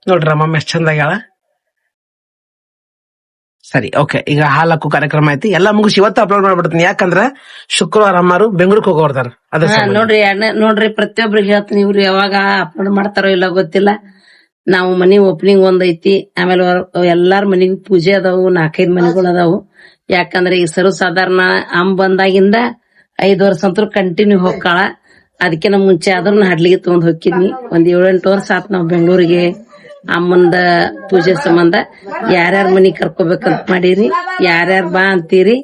ನೋಡ್ರಿ ಅಮ್ಮ ಎಷ್ಟ್ ಚಂದ ಆಗ್ಯಾಳ. ಸರಿ ಓಕೆ ಈಗ ಹಾಲಕ್ಕು ಕಾರ್ಯಕ್ರಮ ಐತಿ ಎಲ್ಲಾ ಮುಗಿಸಿ ಇವತ್ತು ಅಪ್ಲೋಡ್ ಮಾಡ್ಬಿಡ್ತೀನಿ. ಯಾಕಂದ್ರ ಶುಕ್ರವಾರ ಅಮ್ಮಾರು ಬೆಂಗಳೂರಿಗೆ ಹೋಗೋರ್ದಾರ ಅದ್ರ. ಹಾ, ನೋಡ್ರಿ ನೋಡ್ರಿ ಪ್ರತಿಯೊಬ್ರಿಗೆ ಹೇಳ್ತೀನಿ ಇವ್ರು ಯಾವಾಗ ಅಪ್ಲೋಡ್ ಮಾಡ್ತಾರೋ ಇಲ್ಲ ಗೊತ್ತಿಲ್ಲ. ನಾವು ಮನಿ ಓಪನಿಂಗ್ ಒಂದ್ ಐತಿ. ಆಮೇಲೆ ಎಲ್ಲಾರ ಎಲ್ಲಾರ್ ಮನಿಗೂ ಪೂಜೆ ಅದಾವು ನಾಲ್ಕೈದ್ ಮನೆಗಳು ಅದಾವು. ಯಾಕಂದ್ರೆ ಈ ಸರ್ವಸಾಧಾರಣ ಅಂಬಂದಾಗಿಂದ ಬಂದಾಗಿಂದ ಐದ್ ವರ್ಷ ಅಂತೂ ಕಂಟಿನ್ಯೂ ಹೋಗ್ಕಾಳ. ಅದಕ್ಕಿಂತ ಮುಂಚೆ ಆದ್ರೂ ಹಡ್ಲಿಗೆ ತಗೊಂಡ್ ಹೋಗಿದ್ನಿ ಒಂದ್ ಏಳೆಂಟು ವರ್ಷ ಆತ್ ನಾವ್ ಬೆಂಗಳೂರಿಗೆ. ಅಮ್ಮಂದ ಪೂಜೆ ಸಂಬಂಧ ಯಾರ್ಯಾರ ಮನಿ ಕರ್ಕೋಬೇಕಂತ ಮಾಡೀರಿ, ಯಾರ್ಯಾರ ಬಾ ಅಂತೀರಿ,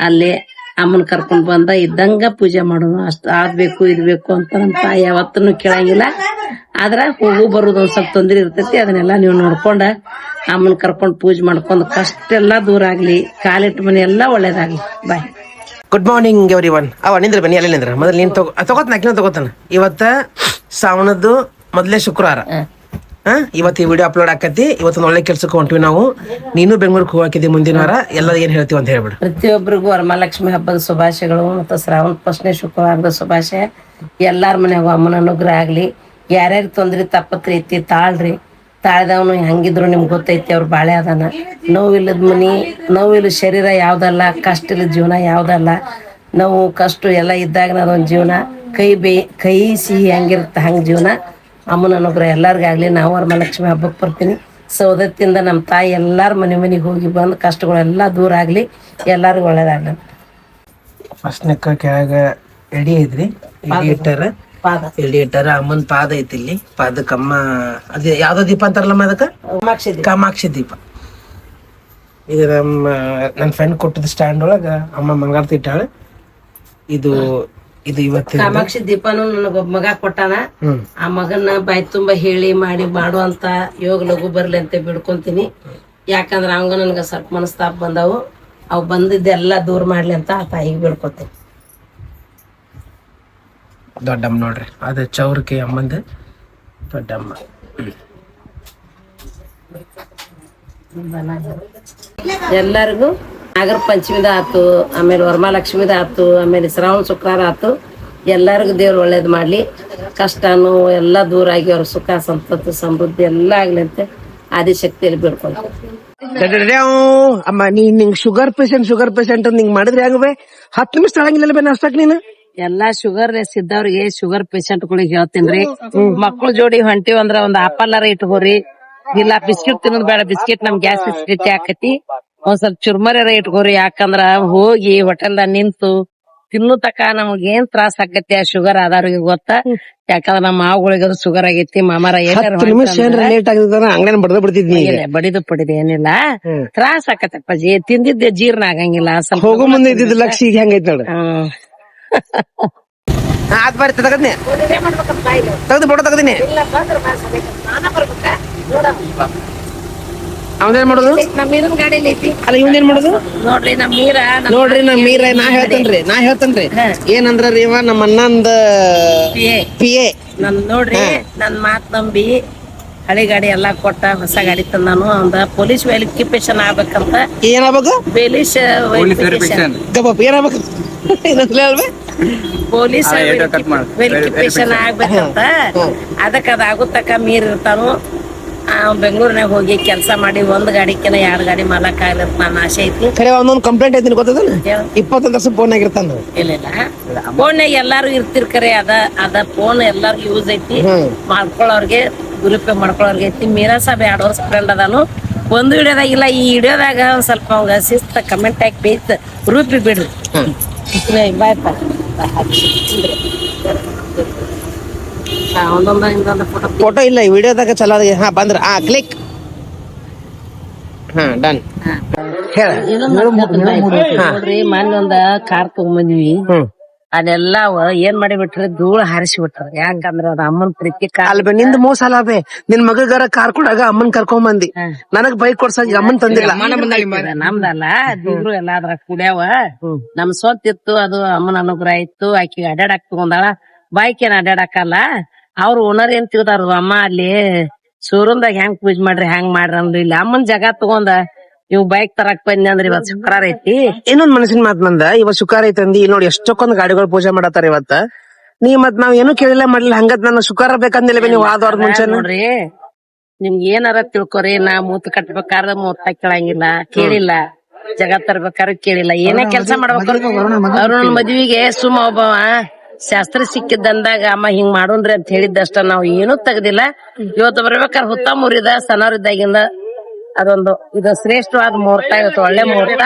ಅಲ್ಲಿ ಅಮ್ಮನ್ ಕರ್ಕೊಂಡ್ ಬಂದ ಇದ್ದಂಗ ಪೂಜೆ ಮಾಡೋಣ. ಅಷ್ಟ ಆಗ್ಬೇಕು, ಇದ್ಬೇಕು ಅಂತ ನಮ್ ತಾಯಿ ಯಾವತ್ತೂ ಕೇಳಂಗಿಲ್ಲ. ಆದ್ರ ಹೋಗು ಬರುದು ಒಂದ್ ಸ್ವಲ್ಪ ತೊಂದ್ರೆ ಇರ್ತೈತಿ, ಅದನ್ನೆಲ್ಲ ನೀವು ನೋಡ್ಕೊಂಡ ಅಮ್ಮನ್ ಕರ್ಕೊಂಡ್ ಪೂಜೆ ಮಾಡ್ಕೊಂಡ್ ಕಷ್ಟ ಎಲ್ಲಾ ದೂರ ಆಗ್ಲಿ, ಕಾಲಿಟ್ಟ ಮನೆ ಎಲ್ಲಾ ಒಳ್ಳೇದಾಗ್ಲಿ. Bye. Good morning everyone ಅವ ನಿಂದ್ರೆ ಬನ್ನಿ ಅಲ್ಲಿ ನಿಂದ್ರೆ. ಮೊದಲು ನೀನು ತಗೋ ತಗೋತ ನಾಕಿನ ತಗೋತಾನೆ. ಇವತ್ತ ಶ್ರಾವಣದ್ದು ಮೊದಲೇ ಶುಕ್ರವಾರ. ಹಾ. ಇವತ್ತು ಈ ವಿಡಿಯೋ ಅಪ್ಲೋಡ್ ಆಕತಿ. ಇವತ್ತೊಂದು ಒಳ್ಳೆ ಕೆಲ್ಸಕ್ಕೆ ಹೊಂಟಿವಿ ನಾವು. ನೀನು ಬೆಂಗಳೂರಿಗೆ ಹೋಗಿದ್ದೀವಿ ಮುಂದಿನ ವಾರ. ಎಲ್ಲ ಏನು ಹೇಳ್ತೀವಿ ಅಂತ ಹೇಳ್ಬಿಡು. ಪ್ರತಿಯೊಬ್ಬರಿಗೂ ವರಮಹಾಲಕ್ಷ್ಮಿ ಹಬ್ಬದ ಶುಭಾಶಯಗಳು ಮತ್ತು ಶ್ರಾವಣ ಫಸ್ಟ್ನೇ ಶುಕ್ರವಾರದ ಶುಭಾಶಯ. ಎಲ್ಲಾರ ಮನೆಗೂ ಅಮ್ಮನ ಅನುಗ್ರಹ ಆಗಲಿ. ಯಾರ್ಯಾರು ತೊಂದ್ರೆ ತಪ್ಪತ್ರಿ ಐತಿ ತಾಳ್ರಿ. ತಾಳ್ದವನು ಹೆಂಗಿದ್ರು ನಿಮ್ಗೆ ಗೊತ್ತೈತಿ, ಅವ್ರು ಬಾಳೆ ಅದಾನ. ನೋವಿಲ್ಲದ ಮನೆ ನೋವಿಲ್ಲ ಶರೀರ ಯಾವುದಲ್ಲ ಕಷ್ಟ ಇಲ್ಲದ ಜೀವನ ಯಾವುದಲ್ಲ. ನೋವು ಕಷ್ಟ ಎಲ್ಲ ಇದ್ದಾಗ ಅದೊಂದು ಜೀವನ. ಕೈ ಬೇ, ಕೈ ಸಿಹಿ ಹೆಂಗಿರುತ್ತೆ ಹಂಗೆ ಜೀವನ. ಅಮ್ಮನ ಅನುಗ್ರಹ ಎಲ್ಲರಿಗಾಗ್ಲಿ ನಾವು ವರಮಹಾಲಕ್ಷ್ಮಿ ಹಬ್ಬಕ್ಕೆ ಬರ್ತೀನಿ. ಸೌದತ್ತಿಂದ ನಮ್ಮ ತಾಯಿ ಎಲ್ಲರ ಮನೆ ಮನೆಗೆ ಹೋಗಿ ಬಂದು ಕಷ್ಟಗಳೆಲ್ಲ ದೂರ ಆಗಲಿ, ಎಲ್ಲರಿಗೂ ಒಳ್ಳೇದಾಗಲಿ ಫಸ್ಟ್ ಕೆಳಗೆ ಎಡಿ ಎಡಿ ಇಟ್ಟಾರ. ಪಾದ. ಇಲ್ಲಿ ಇಟ್ಟಾರ ಅಮ್ಮನ್ ಪಾದ ಐತಿ ಇಲ್ಲಿ. ಪಾದಕ್ಕೆ ಅಮ್ಮ ಅದೇ ಯಾವ್ದೋ ದೀಪ ಅಂತಾರಲ್ಲಮ್ಮ ಅದಕ್ಕ? ಕಾಮಾಕ್ಷಿ ಕಾಮಾಕ್ಷಿ ದೀಪ. ಇದು ನಮ್ಮ ನನ್ನ ಫ್ರೆಂಡ್ ಕೊಟ್ಟಿದ್ದ ಸ್ಟ್ಯಾಂಡ್ ಒಳಗ ಅಮ್ಮ ಮಂಗಾರತಿ ಇಟ್ಟಾಳೆ. ಇದು ಇದು ಇವತ್ತು ಕಾಮಾಕ್ಷಿ ದೀಪನು ನನಗೊಬ್ಬ ಮಗ ಕೊಟ್ಟಾನ. ಆ ಮಗನ್ನ ಬಾಯಿ ತುಂಬಾ ಹೇಳಿ ಮಾಡಿ ಮಾಡುವಂತ ಯೋಗ ಲಘು ಬರ್ಲಿ ಅಂತ ಬಿಡ್ಕೊಂತೀನಿ. ಯಾಕಂದ್ರ ಅವಂಗ ನನ್ಗ ಸ್ವಲ್ಪ ಮನಸ್ತಾಪ ಬಂದವು. ಅವ್ ಬಂದಿದ್ದೆಲ್ಲ ದೂರ ಮಾಡ್ಲಿ ಅಂತ ಆ ತಾಯಿಗೆ ಬಿಡ್ಕೊತೀನಿ. ದೊಡ್ಡಮ್ಮ ನೋಡ್ರಿ. ಅದು ಚೌರ್ಕಿ ಅಮ್ಮಂದ ದೊಡ್ಡಮ್ಮ. ಎಲ್ಲರಿಗೂ ನಾಗರ ಪಂಚಮಿದ ಆತು ಆಮೇಲೆ ವರಮಹಾಲಕ್ಷ್ಮಿದ ಆತು ಆಮೇಲೆ ಶ್ರಾವಣ ಶುಕ್ರವಾರ ಆತು ಎಲ್ಲರಿಗೂ ದೇವ್ರು ಒಳ್ಳೇದು ಮಾಡ್ಲಿ. ಕಷ್ಟನು ಎಲ್ಲ ದೂರ ಆಗಿ ಅವ್ರ ಸುಖ ಸಂಪತ್ತು ಸಮೃದ್ಧಿ ಎಲ್ಲ ಆಗ್ಲಿ ಅಂತ ಆದಿಶಕ್ತಿಯಲ್ಲಿ ಶಕ್ತಿಯಲ್ಲಿ ಡಡ್ಡ್ಯಾವ್. ಅಮ್ಮ ನೀನ್ ನಿಂಗ್ ಶುಗರ್ ಪೇಷಂಟ್ ಶುಗರ್ ಪೇಷಂಟ್ ನಿಂಗ್ ಮಾಡಿದ್ರೆ ಹೆಂಗವೆ ಹತ್ತು ನಿಮಿಷ ತಳಂಗಿಲ್ಲ ಬೇ ನಾಷ್ಟಾಕ್ ನೀನು? ಎಲ್ಲಾ ಶುಗರ್ ಲೆಸ್ ಇದ್ದವ್ರಿಗೆ ಶುಗರ್ ಪೇಷಂಟ್ ಗಳಿಗೆ ಹೇಳ್ತೀನ್ರಿ. ಮಕ್ಳು ಜೋಡಿ ಹೊಂಟಿವ್ ಅಂದ್ರ ಒಂದ್ ಆಪಲ್ಲರ ಇಟ್ಕೋರಿ. ಇಲ್ಲ ಬಿಸ್ಕಿಟ್ ತಿನ್ನೋದ್ ಬೇಡ ಬಿಸ್ಕಿಟ್ ನಮ್ ಗ್ಯಾಸ್ ಫೆಸಿಲಿಟಿ ಆಕತಿ ಒಂದ್ ಸ್ವಲ್ಪ ಚುರ್ಮರಿಯರ ಇಟ್ಕೋರಿ ಯಾಕಂದ್ರ ಹೋಗಿ ಹೋಟೆಲ್ದಾಗ ನಿಂತು ತಿನ್ನು ತಕ ನಮಗ್ ಏನ್ ತ್ರಾಸ ಆಕತಿ ಆ ಶುಗರ್ ಆದವ್ರಿಗೆ ಗೊತ್ತ? ಯಾಕಂದ್ರ ನಮ್ಮ ಮಾವುಗಳಿಗೆ ಶುಗರ್ ಆಗೈತಿ ಮಾಮಾರ ಬಡ್ದ ಬಿಡ್ತಿದ್ನಿ ಈಗ. ಬಡಿದು ಪಡಿದು ಏನಿಲ್ಲ. ತ್ರಾಸ ಆಕತ್ತಪ್ಪಾಜಿ ತಿಂದಿದ್ದೆ ಜೀರ್ಣ ಆಗಂಗಿಲ್ಲ ಸ್ವಲ್ಪ ಹೋಗೋ ಮುಂದೆ ಇದ್ದಿದ್ ಲಕ್ಷ ಈಗ ಹೆಂಗೈತ್ ನೋಡ್ರಿ. ಆತ್ ಬರ್ರಿ ತಗದ್ನಿ. ತೆಗ್ದು ಫೋಟೋ ತೆಗದಿನಿ. ಅವನೇನ್ ಮಾಡೋದು? ನಮ್ ಇದನ್ ಗಾಡಿಲಿ ಐತಿ ಅಲ್ಲ ಇವಂದೇನ್ ಮಾಡೋದು? ನೋಡ್ರಿ ನಮ್ ಮೀರ ನೋಡ್ರಿ ನಮ್ ಮೀರ ನಾ ಹೇಳ್ತೇನ್ರಿ ನಾ ಹೇಳ್ತೇನ್ರಿ. ಏನಂದ್ರ ರೀ ಇವ? ನಮ್ಮ ಅಣ್ಣಂದ. ಪಿ ಎ ನನ್ ನೋಡ್ರಿ ನನ್ ಮಾತ್ ನಂಬಿ ಹಳೆ ಗಾಡಿ ಎಲ್ಲಾ ಕೊಟ್ಟ ಹೊಸ ಗಾಡಿ ತಂದಾನು. ಅಂದ ಪೊಲೀಸ್ ವೆರಿಫಿಕೇಶನ್ ಆಗ್ಬೇಕಂತ ಏನಾಗ್ಬೇಕು? ಪೊಲೀಸ್ ವೆರಿಫಿಕೇಶನ್ ಏನಾಗ್ಬೇಕು? ಇನ್ನೊಂದ್ಸಲ? ಪೊಲೀಸ್ ವೆರಿಫಿಕೇಶನ್ ಆಗ್ಬೇಕಂತ. ಅದಕ್ಕೆ ಅದ ಆಗುತ್ತಕ ಮೀರ್ ಇರ್ತಾನು. ಬೆಂಗಳೂರಿನಾಗ ಹೋಗಿ ಕೆಲಸ ಮಾಡಿ ಒಂದ್ ಗಾಡಿಕಿನ ಎರಡ್ ಗಾಡಿ ಮಾಲಕ್ ಆಗ್ಲಿರ್ತ ನನ್ನ ಆಸೆ ಐತಿ. ಖರೆ ಒಂದೊಂದು ಕಂಪ್ಲೇಂಟ್ ಐತಿ ಗೊತ್ತದ. ಇಪ್ಪತ್ತೊಂದು ವರ್ಷ ಫೋನ್ ಆಗಿರ್ತಾನ. ಇಲ್ಲ ಇಲ್ಲ. ಫೋನ್ ಎಲ್ಲಾರು ಇರ್ತಿರ್ಕರೆ ಅದ ಅದ ಫೋನ್ ಎಲ್ಲಾರ್ಗು ಯೂಸ್ ಐತಿ. ಮಾಡ್ಕೊಳ್ಳೋರ್ಗೆ ದುರುಪಯೋಗ ಮಾಡ್ಕೊಳ್ಳೋರ್ಗೆ ಐತಿ ಮೀರಾ ಸಾಬ್ ಎರಡು ವರ್ಷ ಫ್ರೆಂಡ್ ಅದಾನು. ಒಂದು ಹಿಡಿಯೋದಾಗಿಲ್ಲ ಈ ಹಿಡಿಯೋದಾಗ ಒಂದ್ ಸ್ವಲ್ಪ ಅವಾಗ ಶಿಸ್ತ ಕಮೆಂಟ್ ಹಾಕಿ ಬೇಯ್ತ. ರೂಪಿ ಬಿಡ್ರಿ ಬಾಯ್ಪ ಒಂದೊಂದ ಫೋಟೋ ಫೋಟೋ ಇಲ್ಲ ಈ ವಿಡಿಯೋದಾಗ ಚಲೋ ಅದ ಹಾ ಬಂದ್ರ. ಹಾ. ಕ್ಲಿಕ್ ಹಾ. ಡನ್ ಹೇಳ ಮೊನ್ನೆ ಒಂದ ಕಾರ್ ತಗೊಂಬಂದ್ವಿ ಹ್ಮ್ ಅದೆಲ್ಲ ಏನ್ ಮಾಡಿ ಬಿಟ್ರಿ ಧೂಳ ಹಾರಿಸಿ ಬಿಟ್ರ ಯಾಕಂದ್ರ ಅದ ಅಮ್ಮನ್ ಪ್ರೀತಿ ಕಾಲ್ ಅಲ್ಬೆ ನಿಂದ ಮೋಸ ಅಲ್ಲ ಬೇ ನಿನ್ ಮಗಗಾರ ಕಾರ್ ಕೊಡಾಗ ಅಮ್ಮನ್ ಕರ್ಕೊಂಡ್ ಬಂದಿ ನನಗ್ ಬೈಕ್ ಕೊಡ್ಸ ಅಮ್ಮನ್ ತಂದಿಲ್ಲ. ನಮ್ದಲ್ಲ. ದೂರು ಎಲ್ಲ ಅದ್ರ ಕುಡ್ಯಾವ ನಮ್ ಸ್ವಂತ ಇತ್ತು ಅದು ಅಮ್ಮನ ಅನುಗ್ರಹ ಇತ್ತು. ಆಕಿ ಅಡ್ಯಾಡಕ್ ತಗೊಂಡಾಳ ಬೈಕ್ ಏನ್ ಅಡ್ಯಾಡಕಲ್ಲ ಅವ್ರ ಓನರ್ ಏನ್ ತಿಳಿದಾರ? ಅಮ್ಮ ಅಲ್ಲಿ ಸೂರಂದಾಗ ಹೆಂಗ್ ಪೂಜೆ ಮಾಡ್ರಿ ಹೆಂಗ್ ಮಾಡ್ರಿ ಅಂದ್ರೆ ಇಲ್ಲಿ ಅಮ್ಮನ್ ಜಗ ತಗೊಂಡ ಇವ್ ಬೈಕ್ ತರಕ್ ಬಂದ್ ಅಂದ್ರೆ ಇವತ್ ಶುಕ್ರವಾರ ಐತಿ. ಇನ್ನೊಂದ್ ಮನಸ್ಸಿನ ಮಾತ್ ನಂದ ಇವತ್ ಅಂದಿ ಇ ನೋಡಿ ಎಷ್ಟೊಕ್ಕೊಂದ್ ಗಾಡಿಗಳು ಪೂಜೆ ಮಾಡತ್ತಾರ ಇವತ್ತ. ನೀ ಮತ್ ನಾವ್ ಏನು ಕೇಳಿಲ್ಲ ಮಾಡ್ಲಿಲ್ಲ ಹಂಗತ್ ನನ್ನ ಶುಕ್ರವಾರ ಬೇಕಂದಿಲ್ಲ ನೀವು ಆದ ಮುಂಚೆ ನೋಡ್ರಿ ನಿಮ್ಗೆ ಏನಾರ ತಿಳ್ಕೊರಿ ನಾ ಮೂತ್ ಕಟ್ಬೇಕಾದ್ರೆ ಮೂತ್ ಕೇಳಂಗಿಲ್ಲ ಕೇಳಿಲ್ಲ. ಜಗತ್ ತರ್ಬೇಕಾದ್ರೆ ಕೇಳಿಲ್ಲ ಏನೇ ಕೆಲಸ ಮಾಡ್ಬೇಕು ಅವ್ರ ಮದ್ವಿಗೆ ಸುಮ್ಮ ಒಬ್ಬವ ಶಾಸ್ತ್ರ ಸಿಕ್ಕಿದ್ದಂದಾಗ ಅಮ್ಮ ಹಿಂಗ್ ಮಾಡೋನ್ರಿ ಅಂತ ಹೇಳಿದ್ದಷ್ಟ ನಾವ್ ಏನೂ ತೆಗ್ದಿಲ್ಲ. ಇವತ್ತು ಬರ್ಬೇಕಾದ್ರೆ ಹುತ್ತ ಮುರಿದ ಸಣ್ಣವ್ರಿದ್ದಾಗಿಂದ ಅದೊಂದು ಇದು ಶ್ರೇಷ್ಠವಾದ ಮುಹೂರ್ತ ಇವತ್ತು ಒಳ್ಳೆ ಮುಹೂರ್ತ.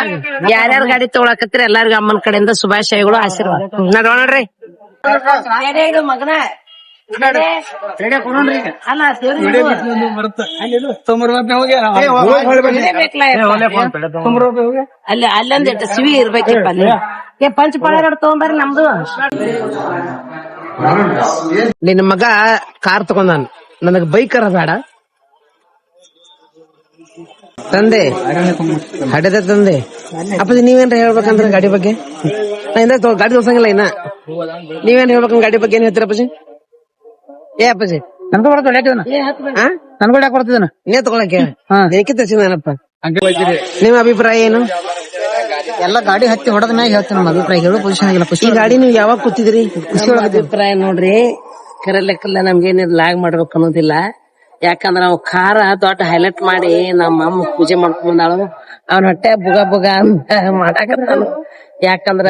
ಯಾರ್ಯಾರ ಗಾಡಿ ತಗೊಳಕತ್ರಿ ಎಲ್ಲಾರ್ಗು ಅಮ್ಮನ ಕಡೆಯಿಂದ ಶುಭಾಶಯಗಳು ಆಶೀರ್ವಾದ. ನಡ್ರಿ ಮಗನ. ಅಲ್ಲ ಅಲ್ಲಿ ಅಲ್ಲೊಂದ್ ಇಟ್ಟು ಸಿವಿ ಇರ್ಬೇಕಿಪ್ಪ ಅಲ್ಲಿ. ಏ ಪಂಚ ಪಳೆರಡು ತಗೊಂಬರ್ರಿ ನಮ್ದು. ನಿನ್ನ ಮಗ ಕಾರ್ ತಗೊಂಡಾನ ನನಗ್ ಬೈಕ್ ಅರ ಬೇಡ. ತಂದೆ? ಹಡೆದ ತಂದೆ. ಅಪ್ಪ ನೀವೇನ್ರ ಹೇಳ್ಬೇಕಂದ್ರೆ ಗಾಡಿ ಬಗ್ಗೆ? ನಾ ಗಾಡಿ ತೋರ್ಸಂಗಿಲ್ಲ ಇನ್ನ. ನೀವೇನ್ ಹೇಳ್ಬೇಕಂದ್ರೆ ಗಾಡಿ ಬಗ್ಗೆ ಏನ್ ಹೇಳ್ತೀರ ಅಪ್ಪಾಜಿ? ಏ ಅಪ್ಪಾಜಿ. ನನ್ಗೂ ಬರ್ತದೆ ನನ್ಗೂ ಯಾಕೆ ನೀ ತಗೊಳಕ್ಕೆ? ಏನಕ್ಕೆ ತರ್ಸಿದಾನಪ್ಪ ನಿಮ್ಮ ಅಭಿಪ್ರಾಯ ಏನು? ಎಲ್ಲ ಗಾಡಿ ಹತ್ತಿ ಹೊಡೆದ ಮ್ಯಾಗ ಹೇಳ್ತೀನಿ ನಮ್ಮ ಅಭಿಪ್ರಾಯ ಹೇಳೋ ಪೊಸಿಷನ್ ಆಗಿಲ್ಲ ಈ ಗಾಡಿ ನೀವು ಯಾವಾಗ ಕೂತಿದ್ರಿ? ಅಭಿಪ್ರಾಯ ನೋಡ್ರಿ ಕರೆ ಲೆಕ್ಕಲ್ಲ ನಮ್ಗೇನಿದ್ ಲಾಗ್ ಮಾಡ್ಬೇಕು ಅನ್ನೋದಿಲ್ಲ. ಯಾಕಂದ್ರ ಅವ್ ಖಾರ ದೊಡ್ಡ ಹೈಲೈಟ್ ಮಾಡಿ ನಮ್ಮ ಅಮ್ಮ ಪೂಜೆ ಮಾಡ್ಕೊಂಡ್ ಬಂದಾಳು. ಅವ್ನ ಹೊಟ್ಟೆ ಬುಗ ಬುಗ ಅಂತ ಮಾಡಾಕತ್ತಾನು. ಯಾಕಂದ್ರ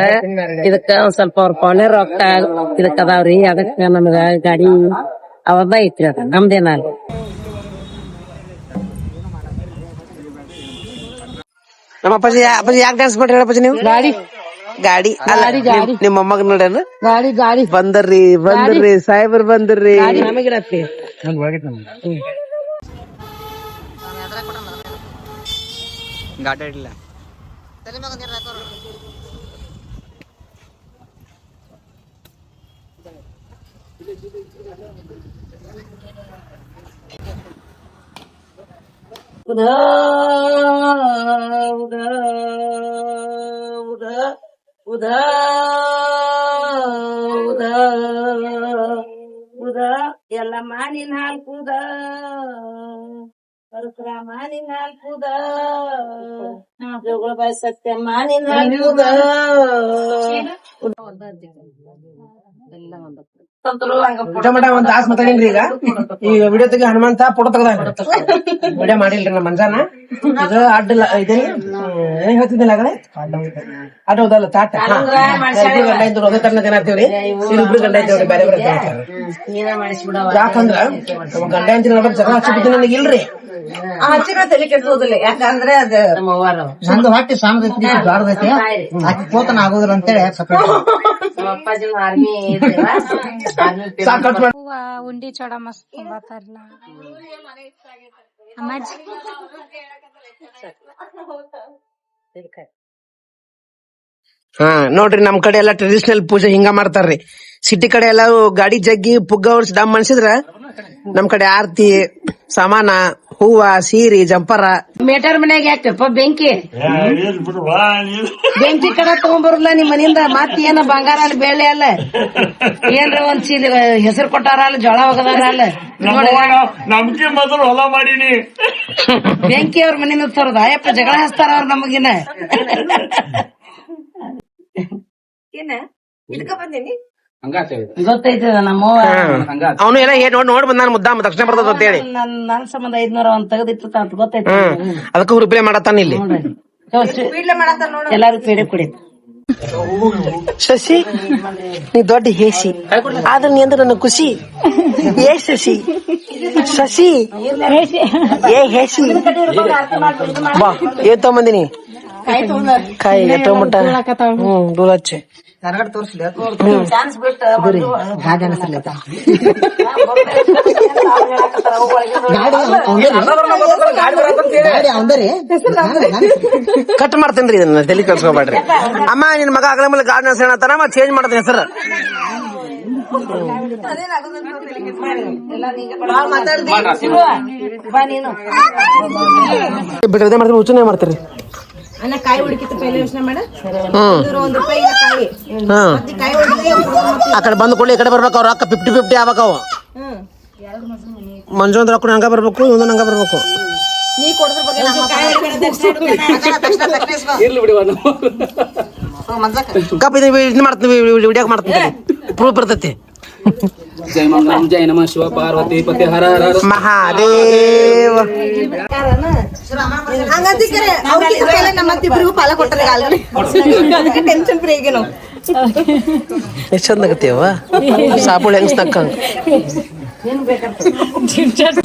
ಇದಕ್ಕ ಒಂದ್ ಸ್ವಲ್ಪ ಅವ್ರ ಪೌನೆ ರೊಕ್ಕ ಇದಕ್ಕ ಅದಾವ್ರಿ ಅದಕ್ಕ ನಮಗ ಗಾಡಿ ಅವದ ಐತ್ರಿ ಅದ ನಮ್ದೇನ ನಮ್ಮ ಅಪ್ಪಾಜಿ ಅಪ್ಪಾಜಿ ಯಾಕೆ ಡ್ಯಾನ್ಸ್ ಮಾಡ್ರಿ ಅಪ್ಪಾಜಿ ನೀವು? ಗಾಡಿ. ಗಾಡಿ. ಅಲ್ಲ ನಿಮ್- ನಿಮ್ಮ ಮೊಮ್ಮಗ ನೋಡ್ಯಾನ? ಗಾಡಿ ಗಾಡಿ. ಬಂದರ್ರಿ ಬಂದರ್ರಿ ಸಾಹೇಬರ್ ಬಂದರ್ರಿ ನಮಗಿರತ್ತಿ ಗಾಡಿ ಇಲ್ಲ ಉದಾ ಉದಾ ಉದಾ ಉದಾ ಉದಾ ಎಲ್ಲ ಮಾನಿನ ಹಾಲ್ಕುದ ಪರಶುರಾಮ ಹಾಲ್ ಕೂದ. ಜೋಗಳ ಬಾಯಿ ಸತ್ಯ ಮಾನಿನ ಹಾಲ್ಕುದ ಎಲ್ಲ ಒಂದು ತಾಸ್ ಮಾತಾಡಿನ್ರಿ ಈಗ. ಈ ವಿಡಿಯೋ ತೆಗಿ ಹನುಮಂತ ಫೋಟೋ ತೆಗ್ದ ವಿಡಿಯೋ ಮಾಡಿಲ್ರಿ ನಮ್ಮ ಮಂಜಾನ. ಇದು ಅಡ್ಡಿಲ್ಲ ಇದೇನಿ ಏನ್ ಹೇಳ್ತಿದ್ದಿಲ್ಲ ಆಗಲೇ ಆಟ ಹೌದಲ್ಲ ತಾಟ. ಇಬ್ರು ಗಂಡ ಇದ್ರು ಒಂದೇ ತನ್ನ ಜನ ಆಗ್ತೀವ್ರಿ ಇಬ್ರು ಗಂಡ ಇದ್ದೇವ್ರಿ ಬೇರೆ ಬೇರೆ ಯಾಕಂದ್ರ ನಮ್ಮ ಗಂಡ ಜಗಳ ಹಚ್ಚಿಬಿಟ್ಟು ನನಗೆ ಇಲ್ರಿ. ತಲೆ ಕೆಟ್ಟೋದಿಲ್ಲ ಯಾಕಂದ್ರೆ ಅದ ನಂದು ಹೊಟ್ಟೆ ಸಾಮದೈತಿ ಆಗೋದಿಲ್ಲ ಅಂತೇಳಿ ಸಪ್ರೇಟ್ ನಮ್ಮ ಅಪ್ಪಾಜಿನ ಆರ್ಮಿ ಆರ್ಮಿ ಸಾಕತ್ ಮಾಡಿ ಹೂವ ಉಂಡಿ ಚೋಡ ಮಸ್ತ್ ಅಮ್ಮಾಜಿ. ಹಾ ನೋಡ್ರಿ ನಮ್ ಕಡೆ ಎಲ್ಲಾ ಟ್ರೆಡಿಷನಲ್ ಪೂಜೆ ಹಿಂಗ ಮಾಡ್ತಾರ್ರಿ. ಸಿಟಿ ಕಡೆ ಎಲ್ಲ ಗಾಡಿ ಜಗ್ಗಿ ಪುಗ್ಗ ಹೊಡ್ಸಿ ಡಮ್ ಅನ್ಸಿದ್ರ ನಮ್ ಕಡೆ ಆರ್ತಿ ಸಮಾನ ಹೂವ ಸೀರಿ ಜಂಪರ. ಮೇಟರ್ ಮನ್ಯಾಗ ಯಾಕಪ್ಪ ಬೆಂಕಿ? ಬೆಂಕಿ ಕಡ ತಗೊಂಡ್ಬರಲ್ಲ ನಿಮ್ ಮನಿಂದ ಮತ್ ಏನ ಬಂಗಾರ ಅಲ್ಲ ಬೇಳೆ ಅಲ್ಲ? ಏನ್ರ ಒಂದ್ ಚೀಲ ಹೆಸರು ಕೊಟ್ಟಾರ ಅಲ್ಲ ಜೋಳ ಹೋಗದಾರ ಅಲ್ಲ? ನಮ್ಗೆ ಮೊದಲು ಹೊಲ ಮಾಡೀನಿ. ಬೆಂಕಿ ಅವ್ರ ಮನಿಂದ ತರೋದ? ಅಯ್ಯಪ್ಪ ಜಗಳ ಹಚ್ತಾರ ಅವ್ರ ನಮಗಿನ. ಅವನು ಎಲ್ಲ ಏನ್ ನೋಡ್ ನೋಡ್ ಬಂದಾನ ಮುದ್ದಾಮ ದಕ್ಷಿಣ ಬರ್ತದ ಅಂತ ಹೇಳಿ. ನನ್ನ ನನ್ ಸಂಬಂಧ ಐದ್ನೂರ ಒಂದ್ ತೆಗೆದಿತ್ತು ಅಂತ ಗೊತ್ತೈತಿ ಅದಕ್ಕೂ ರಿಪ್ಲೈ ಮಾಡತ್ತಾನ ಇಲ್ಲಿ. ಎಲ್ಲಾರು ಪೇಡೆ ಕುಡಿ. ಶಶಿ ನೀ ದೊಡ್ಡ ಹೇಸಿ ಆದ್ರ ನೀ ಅಂದ್ರೆ ನನ್ನ ಖುಷಿ. ಏ ಶಶಿ. ಶಶಿ. ಏ ಹೇಸಿ ಬಾ ಏನ್ ತಗೊಂಬಂದಿನಿ? ಕಾಯಿ ಎಟ್ಟ ಹ್ಮ್ ದೂರ ತೋರಿಸ್ಲಿ. ಚಾನ್ಸ್ ಬಿಟ್ಟು ಗಾಡಿ ಅನಿಸ್ಲೈತ ಕಟ್ ಮಾಡ್ತೇನ್ರಿ ಇದನ್ನ ತಲೆ ಕಳ್ಸ್ಕೊಬೇಡ್ರಿ ಅಮ್ಮ ನಿನ್ ಮಗ ಆಗಲ ಮೇಲೆ ಗಾಡಿ ಹೆಸರು ಮತ್ತೆ ಚೇಂಜ್ ಮಾಡ್ತೇನೆ ಹೆಸರು. ಬಾ ನೀನು. ಬಿಟ್ರೆ ಇದೇ ಮಾಡ್ತೀನಿ ಹುಚ್ಚನೆ ಮಾಡ್ತೀರಿ. ಅನ್ನ ಕಾಯಿ ಹುಡುಕಿತ್ತು ಪೈಲೆ ಯೋಚನೆ ಮಾಡ. ಹ್ಮ್. ಒಂದ್ ರೂಪಾಯಿ ಇಲ್ಲ ಕಾಯಿ. ಹ್ಮ್. ಈ ಕಾಯಿ ಹೊಡಿದ್ರೆ ಆ ಕಡೆ ಬಂದ ಕೂಡಲೇ ಈ ಕಡೆ ಬರ್ಬೇಕು ಅವ್ರ. ಅಕ್ಕ ಫಿಫ್ಟಿ ಫಿಫ್ಟಿ ಆಗ್ಬೇಕು ಅವು ಮಂಜು ಅಂದ್ರೆ ರೊಕ್ಕ ಹಂಗ ಬರ್ಬೇಕು ಇವನ್ ಹಂಗ ಬರ್ಬೇಕು. ನೀ ಕೊಡದ್ರ ಬಗ್ಗೆ ನಮ್ಮ ಕಪ್ ಇದು ಇದು ಮಾಡ್ತೀನಿ ವಿಡಿಯೋ ಮಾಡ್ತೀನಿ ಪ್ರೂಫ್ ಬರ್ತೈತಿ. ಜೈ ಮಂಗಳಂ ಜೈ ನಮಃ ಶಿವ ಪಾರ್ವತಿ ಪತಿ ಹರ ಹರ. ಮಹಾದೇವ ಪೈಲೆ ಕೊಟ್ಟರೆ ಟೆನ್ಷನ್ ಫ್ರೀ ಈಗ ನಾವು. ಎಷ್ಟ್ ಚಂದ ಆಗತ್ತೀವ ಸಾಬುಳ ಹೆಂಗ್ ತಾನ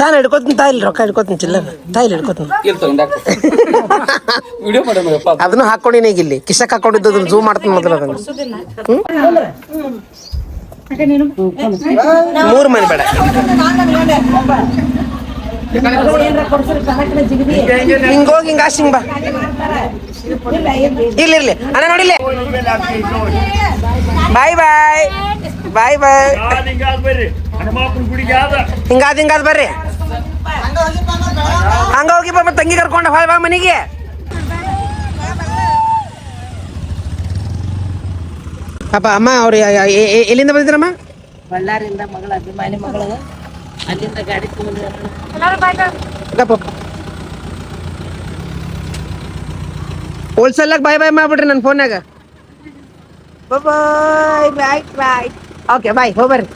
ತಾನು ಹಿಡ್ಕೋತೀನಿ ತಾಯಿಲ್ ರೊಕ್ಕ ಹಿಡ್ಕೋತೀನಿ ಚಿಲ್ಲರ. ತಾಯಿಲ್ ಹಿಡ್ಕೋತೀನಿ. ಅದನ್ನು ಹಾಕೊಂಡಿನಿ ಈಗ ಇಲ್ಲಿ. ಕಿಸಕ್ ಹಾಕೊಂಡಿದ್ದು ಝೂಮ್ ಮಾಡ್ತೀನಿ ಮೊದಲು ಅದನ್ನ. ಮೂರು ಮನೆ ಬೇಡ. ಹಿಂಗ್ ಹೋಗಿ ಹಿಂಗ ಬಾ. ಇರ್ಲಿ ಇರ್ಲಿ. ಅಣ್ಣ ನೋಡಿಲ್ಲ ಬಾಯ್ ಬಾಯ್. ಬಾಯ್ ಬಾಯ್. ಹಿಂಗಾದ್ ಹಿಂಗಾದ ಬರ್ರಿ. ಹಂಗ ಹೋಗಿ ಬಾ ತಂಗಿ ಕರ್ಕೊಂಡು ಹೊಳ್ ಬಾ ಮನೆಗೆ. ಪಾಪ ಅಮ್ಮ ಅವ್ರು ಎಲ್ಲಿಂದ ಬಂದಿದ್ರಮ್ಮ ಬಳ್ಳಾರಿಂದ ಮಗಳ ಅಭಿಮಾನಿ ಮಗಳು. ಅಲ್ಲಿಂದ ಗಾಡಿ ಹೋಲ್ಸೇಲಾಗ ಬಾಯ್ ಬಾಯ್ ಮಾಡ್ಬಿಡ್ರಿ ನನ್ನ ಫೋನ್ಯಾಗ ಬಾಯ್ ಬಾಯ್ ಬಾಯ್ ಓಕೆ ಬಾಯ್ ಹೋಗ್ಬರ್ರಿ